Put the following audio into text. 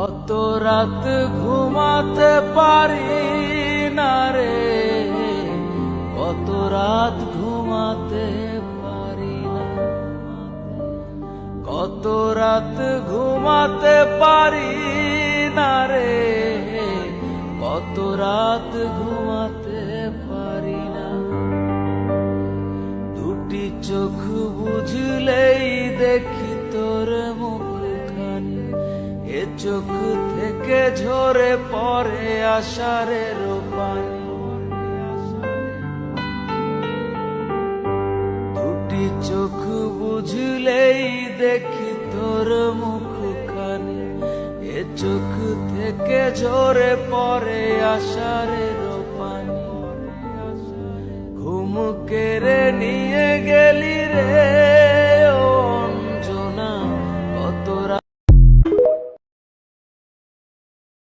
কত রাত ঘুমাতে পারি না রে? কত রাত ঘুমাতে পারি না? কত রাত ঘুমাতে পারি না রে? কত রাত ঘুমাতে পারি না? দুটি চোখ বুঝলেই দেখি তোর মুখখানি এ চোখ থেকে ঝরে পড়ে আষাঢ়ের পানি দুটি চোখ বুঝলেই দেখি তোর মুখখানি। এ চোখ থেকে ঝরে পড়ে আষাঢ়ের পানি ঘুম কেড়ে নিয়ে গেলি রে